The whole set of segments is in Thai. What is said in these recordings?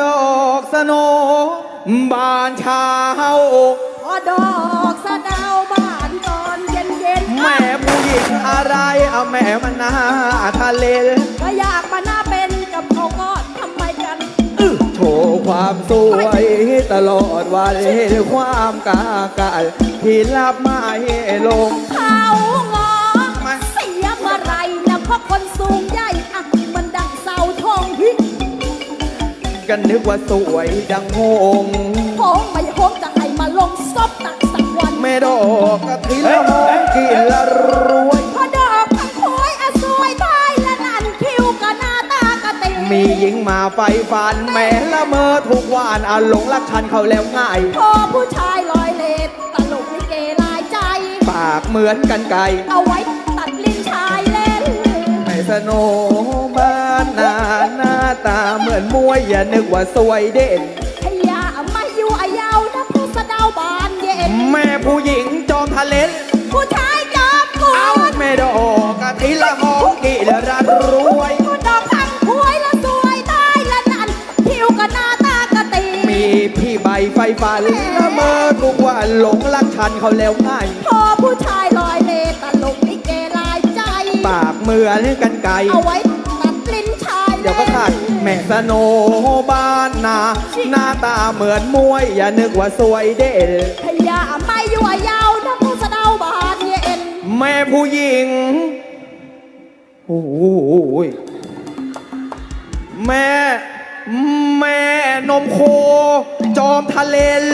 ดอกสโนบานเช้าพอดอกสะเดาวบ้านตอนเย็นเย็นๆแม่ผู้หญิงอะไรเอาแม่มันหน้าทะเลก็อยากมาหน้าเป็นกับเขาก็ทำไมกันโชว์ความสวยตลอดวันความกากาที่รับไม่ลงเขางอมาเสียเมื่อไหรนะเพราะคนสูง กันนึกว่าสวยดังหงส์โหงไม่โหงจะให้มาลงซบตักสักวัน แม่ดอกกะทิละหอมกินละรวยพอดอกผักโอยอะสวยไทยและนั่นคิ้วก็หน้าตากะตีมีหญิงมาไฟฟัน แม่ละเมอทุกวันอาหลงรักฉันเขาแล้วง่ายพอผู้ชายลอยเลดตลกลิเกลายใจ ปากเหมือนกันไก่เอาไว้ตัดลิ้นชายเล่นในสโนบ้า นนาหน้าตาเหมือนมวยอย่านึกว่าสวยเด่น พยามาอยู่อายาวนะผู้สะเดาวบานเย็น แม่ผู้หญิงจอมทะเลนผู้ชายจอมกุเอานแม่ดอกกะทิละหอมกินละรวย ผู้ดอกพังพวยและสวยตายและนั่นคิ้วก็หน้าตากะตีมีพี่ใบไฟฟันละเมอทุกวันหลงรักฉันเขาแล้วง่ายพอผู้ชายลอยเลตลกลิเกลายใจ ปากเหมือนกันไก่ เอาไว้ตัดลิ้นชายเดี๋ยวก็ขาดแม่สโนบ้านนา หน้าตาเหมือนมวย อย่านึกว่าสวยเด่นพยามาอยู่อายาวนะผู้สะเดาวบานเย็นแม่ผู้หญิงโอ้โหแม่ แม่นมโค จอมทะเลน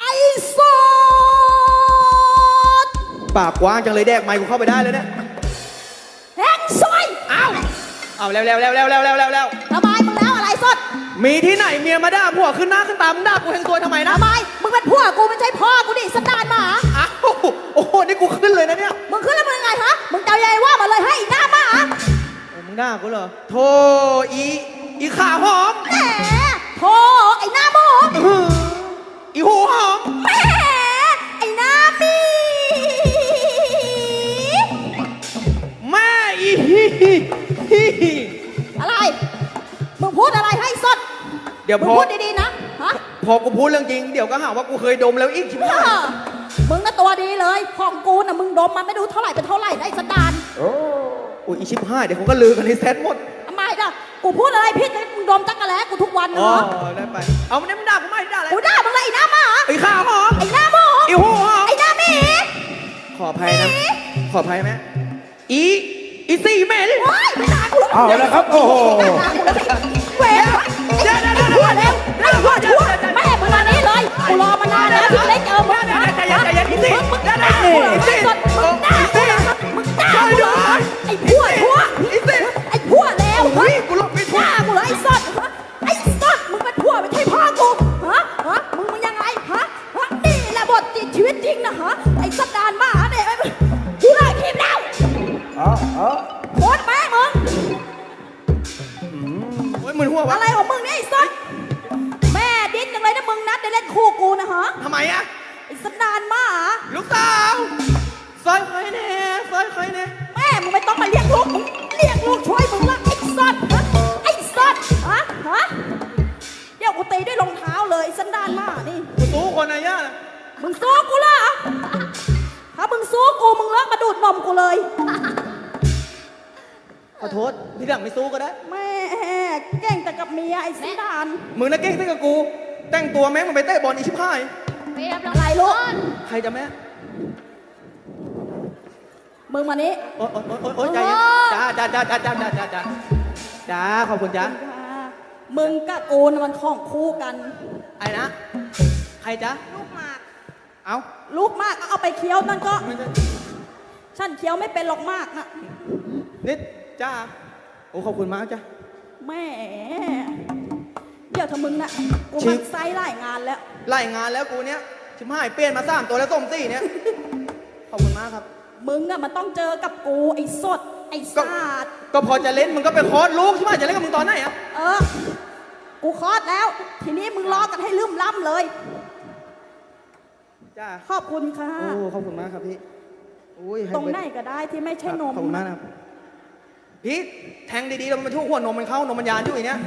ไอ้โสดปากกว้างจังเลยแดกไมค์กูเข้าไปได้เลยเนี่ย เอาแล้วแล้วแล้วแล้วแล้วแล้วแล้วทำไมมึงแล้วอะไรสดมีที่ไหนเมียมาด่าผัวขึ้นหน้าขึ้นตามึงด่ากูเฮงซวยทำไมนะทำไมมึงเป็นผัวกูไม่ใช่พ่อกูดิสนดานหมาอ้าวโอ้โหนี่กูขึ้นเลยนะเนี่ยมึงขึ้นแล้วมึงยังไงฮะมึงเจ้าใหญ่ว่ามาเลยให้อีหน้าหมาโอ้มึงด่ากูเหรอโธ่อีอีขาหอมแหมโธ่ไอ้หน้าหมูอื้อหืออีหูหอม เดี๋ยวมึพงอพูดดีๆนะฮะพอกูพูดเรื่องจริง เดี๋ยวก็หาว่ากูเคยดมแล้วอีกชิบเอหายอมึงน่ะตัวดีเลย ของกูน่ะมึงดมมันไม่รู้เท่าไหร่เป็นเท่าไหร่ได้สนดานโอ้ยอีชิบหายเดี๋ยวเขาก็ลือกันในเซตหมดทำไมล่ะกูพูดอะไรผิดเลยมึงดมจักรแล้กูทุกวันอ๋อเนาะได้ไป เอามันได้มึงด่ากูไม่ด่าอะไรกูด่ามึงเลยไอ้หน้าหมาอีขาหอมไอ้หน้าหมูอีหูหอมไอ้หน้าหมี ขออภัยนะ ขออภัยไหมอีอีสี่เหม็นว้ายไม่ด่ากูหรอกเอาแล้วครับโอ้โหเวร แหละบทชีวิตจริงนะฮะไอ้สัตว์ดานหมาเนี่ยกูเลิกคลิปแล้วเอาเอาโคตรแม่มึงโอ้ยมึนหัววะอะไรของมึงเนี่ยไอ้สัสแม่ดิ้นจังเลยนะมึงนัดได้เล่นคู่กูนะฮะทำไมอะไอ้สันดานหมาลูกสาวซอยใครแน่ซอยใครแน่ ทษที่หลังไม่สู้ก็ได้ แม่เก่งแต่กับเมียไอ้สันดานมึงน่ะเก่งที่กับกู แต่งตัวแม่งมันไปเตะบอลอีชิบหายอะไรลูกใครจะแม่มึงมานี้โอ๊ยโอ๊ยโอ๊ยโอ๊ยใจเย็นจ้าจ้าจ้าจ้าจ้าจ้าจ้าจ้าจ้าขอบคุณจ้ามึงกับกูน่ะมันของคู่กัน ไอ้นะ ใครจ้าลูกหมาก เอ้าลูกมากก็เอาไปเคี้ยวนั่นก็มันจะฉันเคี้ยวไม่เป็นหรอกมากนะ นิดจ้า โอ้ขอบคุณมากจ้าแหม่เดี๋ยวถ้ามึงนะกูชิ มันไซส์ไล่งานแล้ว ไล่งานแล้วกูเนี้ยชิบหายเปลี่ยนมาสามตัวแล้วส้มสี่เนี้ยขอบคุณมากครับ มึงอะมันต้องเจอกับกู ไอ้สด ไอ้ก็ สาด ก็พอจะเล่นมึงก็ไปคอร์สลูกใช่ไหมจะเล่นกับมึงตอนไหนอะเออ กูคลอดแล้ว ทีนี้มึงรอกันให้ลืมล่ำเลย จ้าขอบคุณค่ะ โอ้ขอบคุณมากครับพี่โอ้ยให้ตรงปไหนก็ได้ที่ไม่ใช่นมขอบคุณมากนะครับ พี่แทงดีๆแล้วมันทุกหัวนมมันเข้านมมันยานอยู่อย่างเนี้ย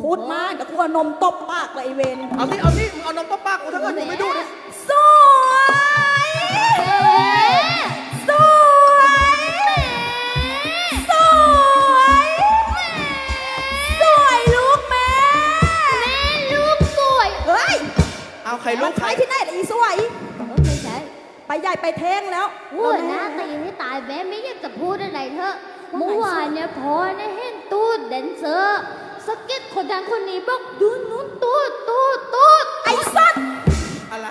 พูดมากเดี๋ยวกูเอานมตบปากเลยไอเวนเอาสิเอาสิมึงเอานมป้าปากกูถ้าเกิดมึงไม่ดูเนี่ยสวยสวยสวยสวยลูกแม่แม่ลูกสวยเฮ้ยเอาใครลูมักนใคร ใช้ที่ไหนล่ะอีสวยเออไม่ใช่ ไปใหญ่ไปเท่งแล้วพูดนะตีให้ตายแม่ไม่อยากจะพูดอะไรเถอะเมื่อวานเนี่ยพอเนี่ยเห็นตูดแดนเซอร์สะกิดคนนั้นคนนี้บอกดูนู้นตูดตูดตูดไอ้สัตว์อะไร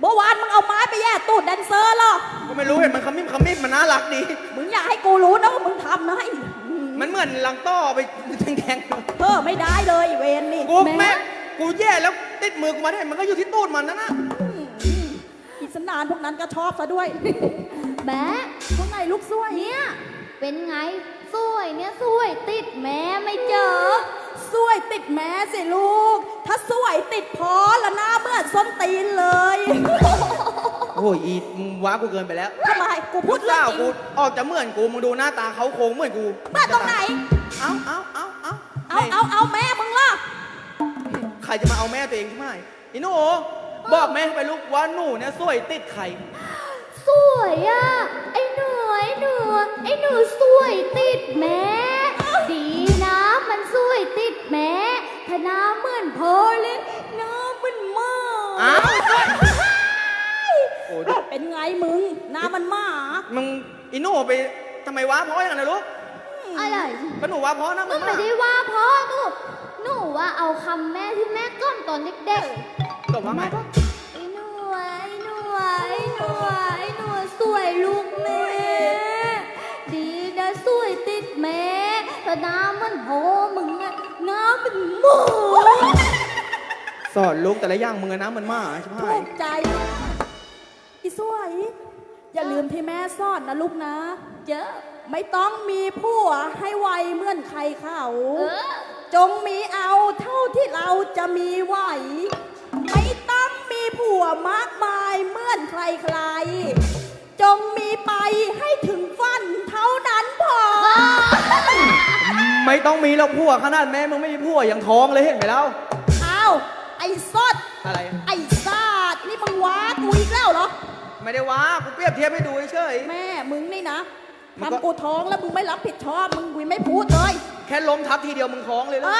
เมื่อวานมึงเอาไม้ไปแย่ตูดแดนเซอร์เหรอกูไม่รู้เห็นมันขมิ้มขมิ้มมันน่ารักดีมึงอยากให้กูรู้นะว่ามึงทำนะไอ้มันเหมือนลังต้อไปแทงเออไม่ได้เลยไอ้เวนนี่ๆกูแม่กูแย่แล้วติดมือกูมาได้มันก็อยู่ที่ตูดมันนั่นนะอิ สนานพวกนั้นก็ชอบซะด้วยแม่พวกไงลูกสวยเนี่ย เป็นไงสวยเนี่ยสวยติดแม่ไม่เจอ สวยติดแม้สิลูก ถ้าสวยติดพอละหน้าเหมือนส้นตีนเลย โอ้ยอีมึงว้ากูเกินไปแล้วทำไมกูพูดเรื่เจ้าองจกูริงออกจะเหมือนกูมึงดูหน้าตาเขาโค้งเหมือนกูเมื่อตรงไหน เอาเอาเอาเอาเอาเอาเอาแม่มึงล่ะใครจะมาเอาแม่ตัวเองใช่ไหมอีหนู บอกแม่ไปลูกว่าหนูเนี่ยสวยติดใคร สวยอะ ไอ้หนูไอ้หนูไอ้หนูสวยติดแม่ดีนะมันสวยติดแม่ถ้าหน้าเหมือนพอเลยหน้าเหมือนหมาอ้าว โอ้ยเป็นไงมึง หน้ามันหมามึงอีหนูไปทำไมว้าเพราะอย่างนั้นนะลูกอะไร ก็หนูว้าเพราะนะหมึนูงไม่ได้ว่าพ่อหนู หนูว่าเอาคำแม่ที่แม่กล่อมตอนเด็กตอบว่าๆไงแม่ก็ไอ้หนูไอ้หนูไอ้หนูไอ้หนูสวยลูกแม่ ดีนะสวยติดแม่แต่หน้ามันโหมึงอะหน้ามันหมูสอนลูกแต่ละอย่างมึงอะนะเหมันหมาใช่ไหมถูกใจอีสวย อย่าลืมที่แม่สอนนะลูกนะ เยอะ ไม่ต้องมีผัวให้ไวเหมื่อนใครเขา เออ จงมีเอาเท่าที่เราจะมีไหว ไม่ต้องมีผัวมากมายเหมื่อนใครใครๆจงมีไปให้ถึงฟันเท่านั้นพอ ไม่ต้องมีหรอกผัวขนาดแม่มึงไม่มีผัวยังท้องเลยเห็นไหมเล่าเอาไอ้ซดอะไร ไอ้ซาดนี่มึงว้ากูอีกแล้วเหรอ ไม่ได้ว้ากูเปรียบเทียบให้ดูเฉยแม่มึงนี่นะ มันก็ทำกูท้องแล้วมึงไม่รับผิดชอบ มึงกูไม่พูดเลยๆแค่ล้มทับทีเดียวมึงท้องเลยเอแล้ว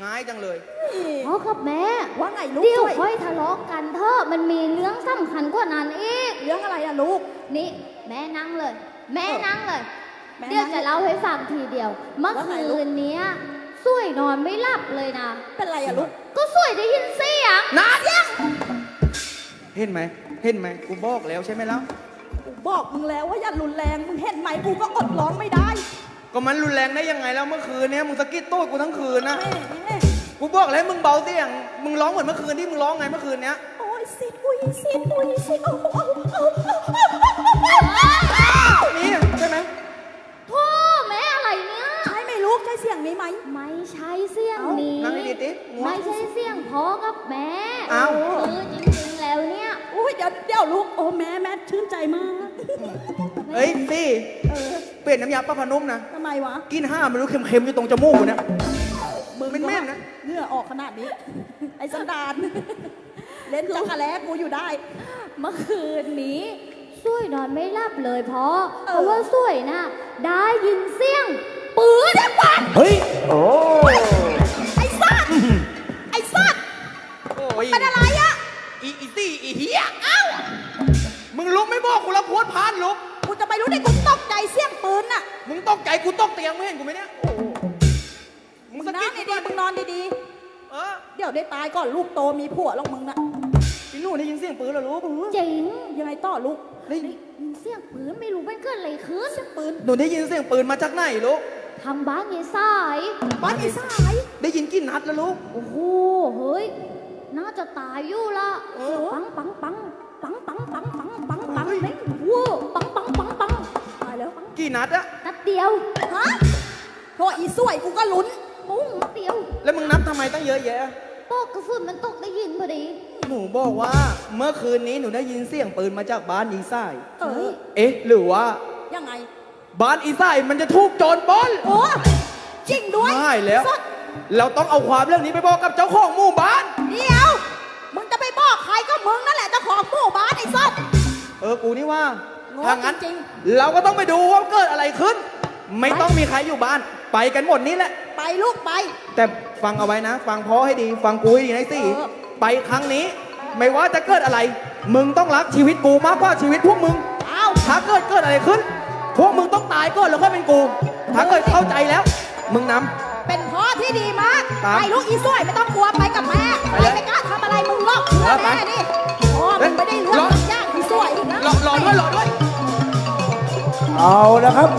อง่ายจังเลย พ่อกับแม่ ว่าไงลูกเดี๋ยวช่วยค่อยทะเลาะกันเถอะ มันมีเรื่องสำคัญกว่านั้นอีก เรื่องอะไรอะลูก นี่ แม่นั่งเลย แม่เออนั่งเลย แม่เดี๋ยวนั่งจะเล่าให้ฟังทีเดียว เมื่อว่าไงคืลูกนเนี้ยสวยนอนไม่หลับเลยนะ เป็นไรอะลูก ก็สวยได้ยินเสียง นานยังเห็นไหม เห็นไหมกูบอกแล้วใช่ไหมเล่ากู บอกมึงแล้วว่าอย่ารุนแรง มึงเห็นไหมกูก็อดร้องไม่ได้ก็มันรุนแรงได้ยังไงแล้วเมื่อคืนเนี้ยมึงสะกิดตูดกูทั้งคืนนะ แม่แม่กูบอกแล้วมึงเบาเสียง มึงร้องเหมือนเมื่อคืนที่มึงร้องไงเมื่อคืนเนี้ย โอ้ยสิอุ้ยสิอุ้ยสิเอาเอาเอาเนน้ำยาป้าพนุ่มนะ ทำไมวะกินห้าไม่รู้เค็มๆอยู่ตรงจมูกกูเนี่ยมึงเป็นแม่นะ เหงื่อออกขนาดนี้ ไอ้สันดาน เล่นจักรแล้กูอยู่ได้ เมื่อคืนนี้สวยนอนไม่หลับเลยเพราะเออเพราะว่าสวยน่ะได้ยินเสียงปืนดังปังเฮ้ย โอ้ไอ้สัตว์ไอ้สัตว์โอ้ยเป็นอะไรอะอีอีซี่อีเฮียเอ้ามึงลุกไม่บอกกูแล้วโพดพานลุกกูจะไปรู้ได้กูตกใจ เสียงปืนน่ะมึงตกใจกูตกเตียงไม่เห็นกูไหมเนี่ยมึงสะนั่กิงดกูดีๆมึงนอนดีเออๆ เดี๋ยวได้ตายก่อนลูกโตมีผัวหรอกมึงน่ะพี่หนูได้ยินเสียงปืนเหรอลูกจริงยังไงต่อลูกได้ยได้ยินเสียงปืนไม่รู้มันเกิดอะไรขึ้นปืนหนูได้ยินเสียงปืนมาจากไหนลูกทางบ้านยายสาย บ้านไอ้สายได้ยินกี่นัดแล้วลูกโอ้โห เฮ้ย น่าจะตายอยู่ละเออปังปังปังปังปังปังปังปังปังเฮ้ยเฮ้ยว้ กี่นัดอะนัดเดียว ฮะโทษอีสวยกูก็ลุ้น ปุ้งนัดเดียวแล้วมึงนับทำไมตั้งเยอะแยะ ปอกกระสุนมันตกได้ยินพอดี หนูบอกว่าเมื่อคืนนี้หนูได้ยินเสียงปืนมาจากบ้านยิงไส้เออเอ๊ะ หรือว่า ยังไง บ้านอีไส้มันจะถูกโจรปล้นโอ้จริงด้วยใช่แล้วสุดเราต้องเอาความเรื่องนี้ไปบอกกับเจ้าของหมู่บ้าน เดี๋ยว มึงจะไปบอกใครก็มึงนั่นแหละเจ้าของหมู่บ้านไอ้สัตว์เออกูนี่ว่า โง่ถ้างั้นจริงเราก็ต้องไปดูว่าเกิดอะไรขึ้น ไม่ต้องมีใครอยู่บ้าน ไปกันหมดนี้แหละไปลูกไป แต่ฟังเอาไว้นะ ฟังพ่อให้ดี ฟังกูให้ดีนะไอ้สี่เออ ไปครั้งนี้ ไม่ว่าจะเกิดอะไร มึงต้องรักชีวิตกูมากกว่าชีวิตพวกมึง เอาถ้าเกิดเกิดอะไรขึ้น พวกมึงต้องตายก่อนแล้วค่อยเป็นกู ถ้าเกิดเข้าใจแล้ว มึงนำเป็นพ่อที่ดีมากครับไปลูกอีสวยไม่ต้องกลัวไปกับแม่ไปไปเลยไม่กล้าทำอะไรมึงหรอกเชื่อไปแม่นี่พ่อมึงไม่ได้เรื่องรอยากอีสวยอีกนะรอรอด้วยรอด้วย เอาละครับ